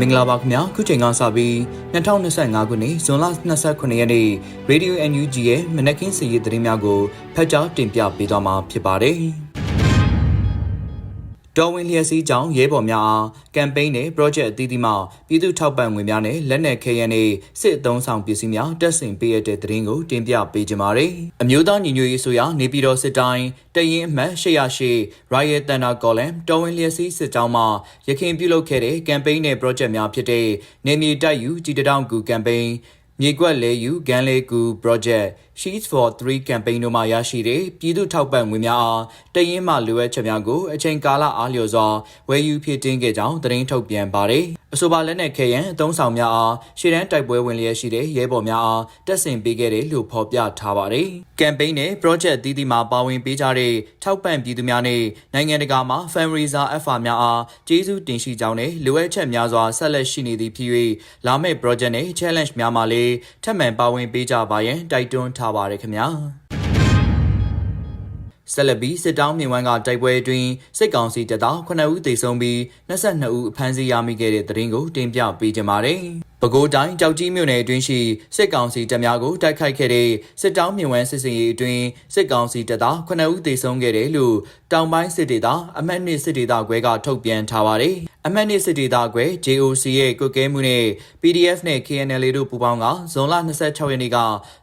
မင်္ဂလာပါခင်ဗျာခုချိန်ကစပြီး2025ခုနှစ်ဇွန်လ29ရက်နေ့ Radio NUG ရဲ့မနက်ခင်းစီးရီးသတင်းများကိုဖတ်ကြားတင်ပြပေးသွားမှာဖြစ်ပါတယ် တော်ဝင်လျက်စီးကြောင်းရဲဘော်များအားကမ်ပိန်းနဲ့ project အသီးသီးမှပြည်သူထောက်ပံ့ငွေများနဲ့လက်နက်ခဲယမ်းနဲ့စစ်အုံဆောင်ပစ္စည်းများတက်ဆင်ပေးရတဲ့သတင်းကိုတင်ပြပေးကြပါမယ်။အမျိုးသားညီညွတ်ရေးဆိုရာနေပြည်တော်စစ်တိုင်းတရင်အမှတ်808 Royal Thunder Column တော်ဝင်လျက်စီးစစ်ကြောင်းမှရခင်ပြုလုပ်ခဲ့တဲ့ကမ်ပိန်းနဲ့ project များဖြစ်တဲ့နေမြေတိုက်ယူကြည်တောင်ကူကမ်ပိန်း မြေကွက်လဲယူဂန်လေကူ project Sheets for 3 campaign တို့မှရရှိတဲ့ပြည်သူထောက်ပံ့ငွေများအားတရင်မှလိုအပ်ချက်များကိုအချိန်ကာလအားလျော်စွာဝယ်ယူဖြစ်တင်ခဲ့ကြောင်းသတင်းထုတ်ပြန်ပါတယ်။အဆိုပါလက်နက်ခဲယံအသုံးဆောင်များအားရှေ့တန်းတိုက်ပွဲဝင်လျက်ရှိတဲ့ရဲဘော်များအားတက်ဆင်ပေးခဲ့တယ်လို့ဖော်ပြထားပါတယ်။ campaign နဲ့ project တည်တည်မှာပါဝင်ပေးကြတဲ့ထောက်ပံ့ပြည်သူများနဲ့နိုင်ငံတကာမှ fundraiser effort များအားကျေးဇူးတင်ရှိကြောင်းနဲ့လိုအပ်ချက်များစွာဆက်လက်ရှိနေသည့်ဖြစ်၍လာမယ့် project နဲ့ challenge များမှာလည်းထပ်မံပါဝင်ပေးကြပါရန်တိုက်တွန်းထားပါတယ်ခင်ဗျာဆက်လက်ပြီးစစ်တောင်းမြင်ဝမ်းကတိုက်ပွဲအတွင်းစစ်ကောင်စီတပ်သား9ဦးသေဆုံးပြီး22ဦးအဖမ်းဆီးရမိခဲ့တဲ့တဲ့ရင်ကိုတင်ပြပေးကြပါမယ်။ ပဲခူးတိုင်းကြောက်ကြီးမြို့နယ်အတွင်းရှိစစ်ကောင်စီတပ်များကိုတိုက်ခိုက်ခဲ့တဲ့စစ်တောင်းမြင်ဝမ်းစစ်စင်ရေးအတွင်းစစ်ကောင်စီတပ်သား9ဦးသေဆုံးခဲ့တယ်လို့တောင်ပိုင်းစစ်ဒေသအမတ်နှစ်စစ်ဒေသခွဲကထုတ်ပြန်ထားပါတယ်။အမတ်နှစ်စစ်ဒေသခွဲ JOC ရဲ့ကုကဲမှုနဲ့ PDF နဲ့ KNL တို့ပူးပေါင်းကဇွန်လ26ရက်နေ့က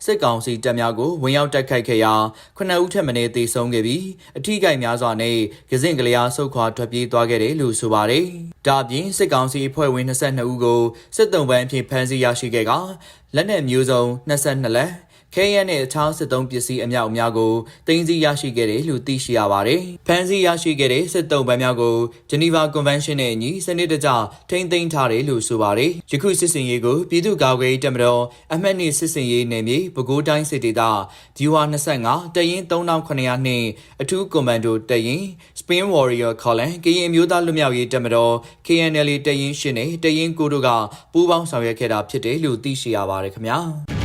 စစ်ကောင်စီတပ်များကိုဝင်ရောက်တိုက်ခိုက်ခဲ့ရာ9ဦးထက်မနည်းသေဆုံးခဲ့ပြီးအထိကိများစွာနဲ့ကစင့်ကလျာဆုတ်ခွာထွက်ပြေးသွားခဲ့တယ်လို့ဆိုပါတယ်။ဒါအပြင်စစ်ကောင်စီအဖွဲ့ဝင်22ဦးကိုစစ်တုံးပန်းအဖြစ်ဖမ်းဆီးရရှိခဲ့ကလက်နက်မျိုးစုံ22လက် ခဲယမ်းနဲ့အခြားစစ်သုံးပစ္စည်းအများအများကိုတင်စီရရှိခဲ့တယ်လို့သိရှိရပါတယ်။ဖမ်းဆီးရရှိခဲ့တဲ့စစ်သုံးပန်းများကိုဂျနီဗာကွန်ဗင်းရှင်းနဲ့အညီစနစ်တကျထိန်းသိမ်းထားတယ်လို့ဆိုပါတယ်။ယခုစစ်စင်ရေးကိုပြည်သူ့ကာကွယ်ရေးတပ်မတော်အမှတ်နှစ်စစ်စင်ရေးနယ်မြေပဲခူးတိုင်းစစ်ဒေသဒီဝါ25တရင်3900နှင့်အထူးကွန်မန်ဒိုတရင် Spin Warrior Column ကရင်အမျိုးသားလွတ်မြောက်ရေးတပ်မတော် KNL တရင်ရှင်းနဲ့တရင်ကိုတို့ကပူးပေါင်းဆောင်ရွက်ခဲ့တာဖြစ်တယ်လို့သိရှိရပါတယ်ခင်ဗျာ။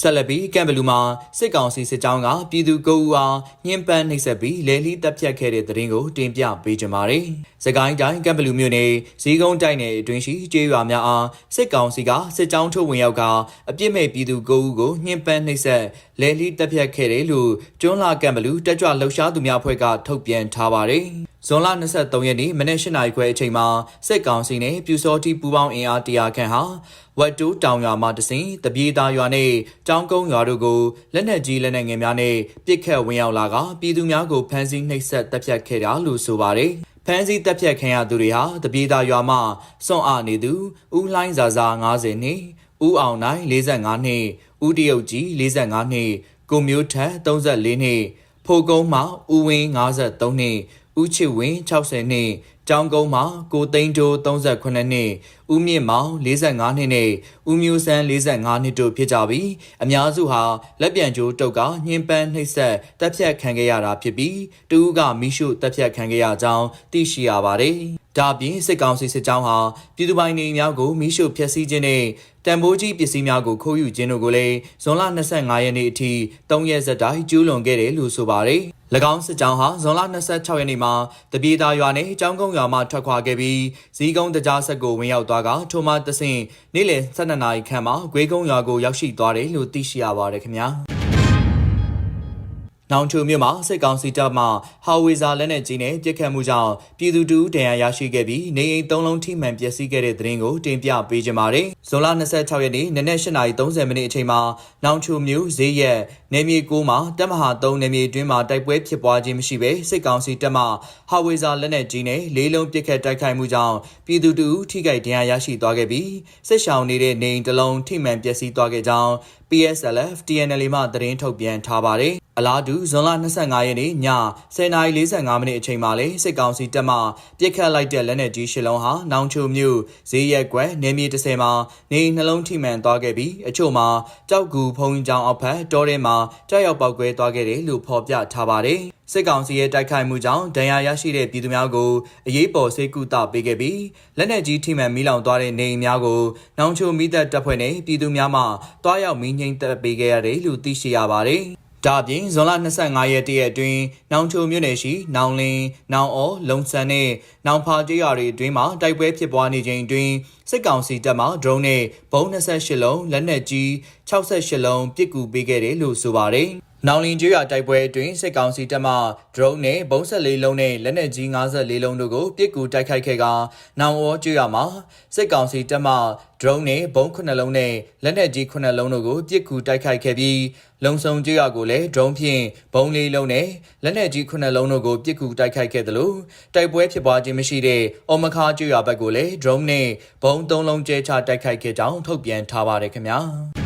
ဆက်လက်ပြီးကံဘလူမှာစစ်ကောင်စီစစ်ကြောင်းကပြည်သူ၉ဦးအားညှဉ်းပန်းနှိပ်စက်ပြီးလဲလီတပ်ဖြတ်ခဲ့တဲ့တဲ့ရင်ကိုတင်ပြပေးကြပါမယ်။စကိုင်းတိုင်းကံဘလူမြို့နယ်ဇီးကုန်းတိုက်နယ်အတွင်းရှိကျေးရွာများအားစစ်ကောင်စီကစစ်ကြောင်းထုတ်ဝင်ရောက်ကအပြစ်မဲ့ပြည်သူ၉ဦးကိုညှဉ်းပန်းနှိပ်စက်လဲလီတပ်ဖြတ်ခဲ့တယ်လို့ကျွန်းလာကံဘလူတက်ကြွလှုပ်ရှားသူများအဖွဲ့ကထုတ်ပြန်ထားပါတယ်။ ဇွန်လ23ရက်နေ့မနေ့၈နာရီခွဲအချိန်မှာစစ်ကောင်စီနဲ့ပြူစောတိပူပေါင်းအင်အားတရာခန့်ဟာဝက်တိုးတောင်ရွာမှတစဉ်တပြေးသားရွာနဲ့တောင်ကုန်းရွာတို့ကိုလက်နက်ကြီးလက်နက်ငယ်များနဲ့ပစ်ခတ်ဝင်ရောက်လာကပြည်သူများကိုဖမ်းဆီးနှိပ်စက်တပ်ဖြတ်ခဲ့တာလို့ဆိုပါတယ်။ဖမ်းဆီးတပ်ဖြတ်ခံရသူတွေဟာတပြေးသားရွာမှစွန့်အားနေသူဦးလှိုင်းစာစာ90နှစ်ဦးအောင်နိုင်45နှစ်ဦးတရုတ်ကြီး45နှစ်ကိုမျိုးထက်34နှစ်ဖိုကုန်းမှဦးဝင်း53နှစ် ဦးချစ်ဝင်း60နှစ်ကျောင်းကုန်းမှာကိုသိန်းတိုး38နှစ်ဦးမြင့်မောင်45နှစ်နဲ့ဦးမျိုးစန်း45နှစ်တို့ဖြစ်ကြပြီးအများစုဟာလက်ပြန်ကြိုးတုတ်ကညှဉ်းပန်းနှိပ်စက်တပ်ဖြတ်ခံခဲ့ရတာဖြစ်ပြီးတူဦးကမိရှုတပ်ဖြတ်ခံခဲ့ရကြောင်းသိရှိရပါတယ်။ဒါပြင်စစ်ကောင်စီစစ်ကြောင်းဟာပြည်သူပိုင်နေများကိုမိရှုဖျက်ဆီးခြင်းနဲ့တံပိုးကြီးပစ္စည်းများကိုခိုးယူခြင်းတို့ကိုလည်းဇွန်လ25ရက်နေ့အထိ3ရက်ဆက်တိုင်းကျူးလွန်ခဲ့တယ်လို့ဆိုပါတယ်။၎ င်းစစ်ကြောင်းဟာဇွန်လ26ရက်နေ့မှာတပြေသာရွာနဲ့ကျောင်းကုန်းရွာမှထွက်ခွာခဲ့ပြီးဇီးကုန်းတကြားဆက်ကိုဝင်ရောက်သွားကထိုမှတဆင့်နေ့လယ်12နာရီခန့်မှာဂွေးကုန်းရွာကိုရောက်ရှိသွားတယ်လို့သိရှိရပါတယ်ခင်ဗျာ။ နောင်ချုံမြို့မှာစစ်ကောင်စီတပ်မှဟာဝေဇာလက်နက်ကြီးနဲ့ပစ်ခတ်မှုကြောင့်ပြည်သူတူဒဏ်ရာရရှိခဲ့ပြီးနေအိမ်၃လုံးထိမှန်ပျက်စီးခဲ့တဲ့တဲ့ရင်ကိုတင်ပြပေးကြပါမယ်။ဇွန်လ26ရက်နေ့နနက်8:30မိနစ်အချိန်မှာနောင်ချုံမြို့ဈေးရက်နေမြေကိုမှာတပ်မဟာ3နေမြေတွင်းမှာတိုက်ပွဲဖြစ်ပွားခြင်းမရှိဘဲစစ်ကောင်စီတပ်မှဟာဝေဇာလက်နက်ကြီးနဲ့လေးလုံးပစ်ခတ်တိုက်ခိုက်မှုကြောင့်ပြည်သူတူထိခိုက်ဒဏ်ရာရရှိသွားခဲ့ပြီးစစ်ရှောင်နေတဲ့နေအိမ်တစ်လုံးထိမှန်ပျက်စီးသွားခဲ့ကြောင်း PSLF TNL မှသတင်းထုတ်ပြန်ထားပါတယ်။ အလားတူဇွန်လ25ရက်နေ့ည10:45မိနစ်အချိန်မှာလေစစ်ကောင်စီတပ်မှပြစ်ခတ်လိုက်တဲ့လက်နက်ကြီးရှစ်လုံးဟာနောင်ချိုမြို့ဈေးရက်ကွယ်နေမြေ30မှာနေနှလုံးထိမှန်သွားခဲ့ပြီးအချို့မှာကြောက်ကူဖုံးကြောင်အောက်ဖက်တောထဲမှာကြောက်ရောက်ပေါက်ကွဲသွားခဲ့တယ်လို့ဖော်ပြထားပါတယ်။စစ်ကောင်စီရဲ့တိုက်ခိုက်မှုကြောင့်ဒဏ်ရာရရှိတဲ့ပြည်သူများကိုအရေးပေါ်ဆေးကုသပေးခဲ့ပြီးလက်နက်ကြီးထိမှန်မီးလောင်သွားတဲ့နေအိမ်များကိုနောင်ချိုမိသက်တပ်ဖွဲ့နဲ့ပြည်သူများမှတွားရောက်မီးငိမ့်သက်ပေးခဲ့ရတယ်လို့သိရှိရပါတယ်။ ဒါအပြင်ဇွန်လ25ရက်တရက်အတွင်းနောင်ချိုမြို့နယ်ရှိနောင်လင်း၊နောင်အော်၊လုံဆန်နဲ့နောင်ဖာတေးရွာတွေအတွင်းမှာတိုက်ပွဲဖြစ်ပွားနေချိန်အတွင်းစစ်ကောင်စီတပ်မှ drone နဲ့ဘုံ28လုံးလက်နက်ကြီး68လုံးပစ်ကူပေးခဲ့တယ်လို့ဆိုပါတယ်။ နောင်လင်းကျွော်တိုက်ပွဲအတွင်းစစ်ကောင်စီတပ်မှ drone နဲ့ဘုံ14လုံးနဲ့လက်နက်ကြီး54လုံးတို့ကိုပစ်ကူတိုက်ခိုက်ခဲ့ကနောင်အောကျွော်မှာစစ်ကောင်စီတပ်မှ drone နဲ့ဘုံ9လုံးနဲ့လက်နက်ကြီး9လုံးတို့ကိုပစ်ကူတိုက်ခိုက်ခဲ့ပြီးလုံဆုံကျွော်ကိုလည်း drone ဖြင့်ဘုံ4လုံးနဲ့လက်နက်ကြီး9လုံးတို့ကိုပစ်ကူတိုက်ခိုက်ခဲ့တယ်လို့တိုက်ပွဲဖြစ်ပွားခြင်းမရှိတဲ့အော်မခါကျွော်ဘက်ကိုလည်း drone နဲ့ဘုံ3လုံးကျဲချတိုက်ခိုက်ခဲ့ကြောင်းထုတ်ပြန်ထားပါတယ်ခင်ဗျာ။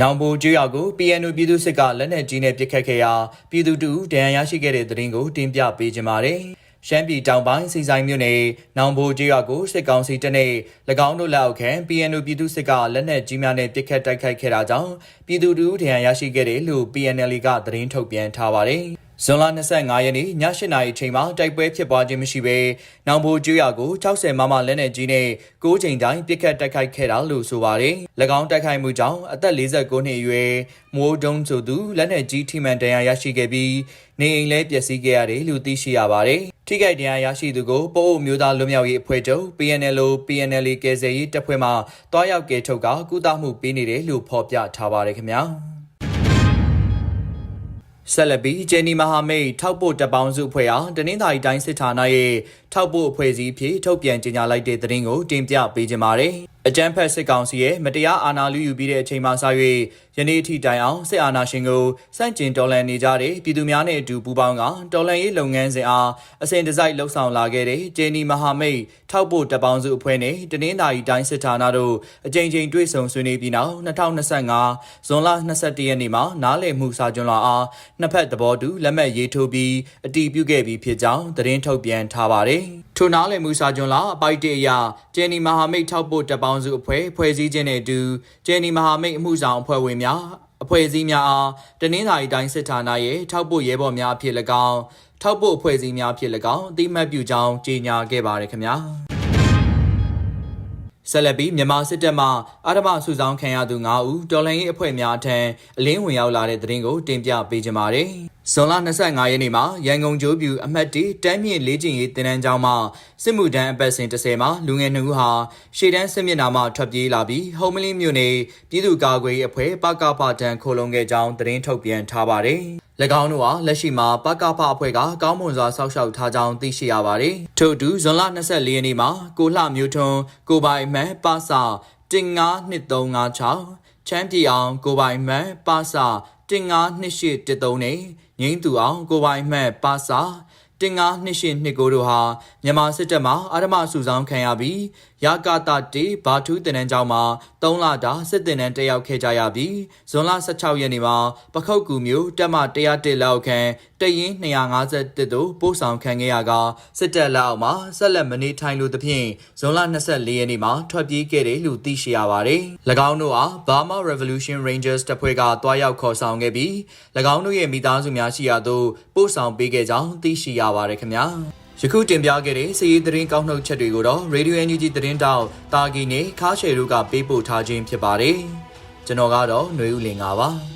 နောင်ဘူကျွော်ကို PNU ပြည်သူစစ်ကလက်နက်ကြီးနဲ့ပစ်ခတ်ခဲ့ရာပြည်သူတူဒဏ်ရာရရှိခဲ့တဲ့တဲ့ရင်ကိုတင်ပြပေးကြပါမယ်။ရှမ်းပြည်တောင်ပိုင်းစီဆိုင်မြို့နယ်နောင်ဘိုကျွော်ကိုစစ်ကောင်စီတပ်နဲ့၎င်းတို့လက်အောက်ခံ PNU ပြည်သူစစ်ကလက်နက်ကြီးများနဲ့ပစ်ခတ်တိုက်ခိုက်ခဲ့တာကြောင့်ပြည်သူတူဒဏ်ရာရရှိခဲ့တယ်လို့ PNL ကသတင်းထုတ်ပြန်ထားပါတယ်။ ဇွန်လ25ရက်နေ့ည8:00နာရီအချိန်မှာတိုက်ပွဲဖြစ်ပွားခြင်းမရှိဘဲနောင်ဘိုကျွော်ကို60မမလက်နက်ကြီးနဲ့9ချိန်တိုင်းပစ်ခတ်တိုက်ခိုက်ခဲ့တာလို့ဆိုပါတယ်။၎င်းတိုက်ခိုက်မှုကြောင့်အသက်49နှစ်အရွယ်မိုးဒုံဆိုသူလက်နက်ကြီးထိမှန်ဒဏ်ရာရရှိခဲ့ပြီးနေအိမ်လည်းပျက်စီးခဲ့ရတယ်လို့သိရှိရပါတယ်။ထိခိုက်ဒဏ်ရာရရှိသူကိုပို့အမျိုးသားလွတ်မြောက်ရေးအဖွဲ့ချုပ် PNL PNL ကယ်ဆယ်ရေးတပ်ဖွဲ့မှတွားရောက်ကယ်ထုတ်ကကုသမှုပေးနေတယ်လို့ဖော်ပြထားပါတယ်ခင်ဗျာ။ ဆက်လက်ပြီးဂျန်နီမဟာမိတ်ထောက်ပို့တပ်ပေါင်းစုအဖွဲ့အားတနင်္သာရီတိုင်းစစ်ဌာနရဲ့ထောက်ပို့အဖွဲ့အစည်းဖြစ်ထုတ်ပြန်ကြေညာလိုက်တဲ့သတင်းကိုတင်ပြပေးကြပါမယ်။ အကြမ်းဖက်စစ်ကောင်စီရဲ့မတရားအာဏာလုယူပြီးတဲ့အချိန်မှစ၍ယနေ့ထိတိုင်အောင်စစ်အာဏာရှင်ကိုစန့်ကျင်တော်လှန်နေကြတဲ့ပြည်သူများနဲ့အတူပူးပေါင်းကတော်လှန်ရေးလုပ်ငန်းစဉ်အားအစဉ်တစိုက်လှုပ်ဆောင်လာခဲ့တဲ့ဂျန်နီမဟာမိတ်ထောက်ပို့တပ်ပေါင်းစုအဖွဲ့နဲ့တနင်္သာရီတိုင်းစစ်ဌာနတို့အကြိမ်ကြိမ်တွေ့ဆုံဆွေးနွေးပြီးနောက်2025ဇွန်လ22ရက်နေ့မှာနားလည်မှုစာချုပ်လာအားနှစ်ဖက်သဘောတူလက်မှတ်ရေးထိုးပြီးအတည်ပြုခဲ့ပြီးဖြစ်ကြောင်းသတင်းထုတ်ပြန်ထားပါတယ်။ ထိုနားလည်မှုစာချုပ်လာအပိုက်တေအရဂျန်နီမဟာမိတ်ထောက်ပို့တပ်ပေါင်းစုအဖွဲ့ဖွဲ့စည်းခြင်းနဲ့အတူဂျန်နီမဟာမိတ်အမှုဆောင်အဖွဲ့ဝင်များအဖွဲ့အစည်းများအားတနင်္သာရီတိုင်းစစ်ဌာနရဲ့ထောက်ပို့ရဲဘော်များအဖြစ်၎င်းထောက်ပို့အဖွဲ့အစည်းများအဖြစ်၎င်းအတိမတ်ပြုကြောင်းကြေညာခဲ့ပါတယ်ခင်ဗျာ။ဆက်လက်ပြီးမြန်မာစစ်တပ်မှအာဓမစုဆောင်ခံရသူ9ဦးတော်လှန်ရေးအဖွဲ့များထံအလင်းဝင်ရောက်လာတဲ့သတင်းကိုတင်ပြပေးကြပါမယ်။ ဇွန်လ25ရက်နေ့မှာရန်ကုန်ကျိုးပြူအမှတ်1တန်းမြင့်လေးကျင်ရေးတင်နန်းကျောင်းမှာစစ်မှုထမ်းအပတ်စဉ်30မှာလူငယ်2ဦးဟာရှေ့တန်းစစ်မျက်နှာမှထွက်ပြေးလာပြီးဟုံးမလင်းမြို့နယ်ပြည်သူ့ကာကွယ်ရေးအဖွဲ့ပကဖတန်းခိုလုံခဲ့ကြောင်းသတင်းထုတ်ပြန်ထားပါတယ်။၎င်းတို့ဟာလက်ရှိမှာပကဖအဖွဲ့ကကောင်းမွန်စွာစောက်ရှောက်ထားကြောင်းသိရှိရပါတယ်။ထို့အတူဇွန်လ24ရက်နေ့မှာကိုလှမျိုးထွန်းကိုပိုင်မှန်ပါစာ15256 ချမ်းပြည်အောင်ကိုပိုင်မှန်ပါစာ15213နဲ့ငိမ့်သူအောင်ကိုပိုင်မှန်ပါစာတင်ငါနှစ်ရှိနှစ်ကိုတို့ဟာမြန်မာစစ်တပ်မှအာဓမစုဆောင်ခံရပြီးရာကာတာတေဘာထူးတင်နန်းကျောင်းမှာ3လတာစစ်တင်နန်းတက်ရောက်ခဲ့ကြရပြီးဇွန်လ16ရက်နေ့မှာပခုတ်ကူမျိုးတက်မ101လောက်ခန့်တရင်251တို့ပို့ဆောင်ခံခဲ့ရကစစ်တပ်လက်အောက်မှာဆက်လက်မနေထိုင်လို့သဖြင့်ဇွန်လ24ရက်နေ့မှာထွက်ပြေးခဲ့တယ်လို့သိရှိရပါတယ်။၎င်းတို့ဟာ Burma Revolution Rangers တပ်ဖွဲ့ကတွားရောက်ခေါ်ဆောင်ခဲ့ပြီး၎င်းတို့ရဲ့မိသားစုများရှိရာသို့ပို့ဆောင်ပေးခဲ့ကြောင်းသိရှိရပါတယ်ခင်ဗျာ။ ယခုတင်ပြခဲ့တဲ့စီးရီးသတင်းကောက်နှုတ်ချက်တွေကိုတော့ Radio NUG သတင်းတောက်တာဂီနဲ့ခါရှယ်တို့ကပေးပို့ထားခြင်းဖြစ်ပါတယ်။ကျွန်တော်ကတော့ຫນွေဦးလင်ပါပါ။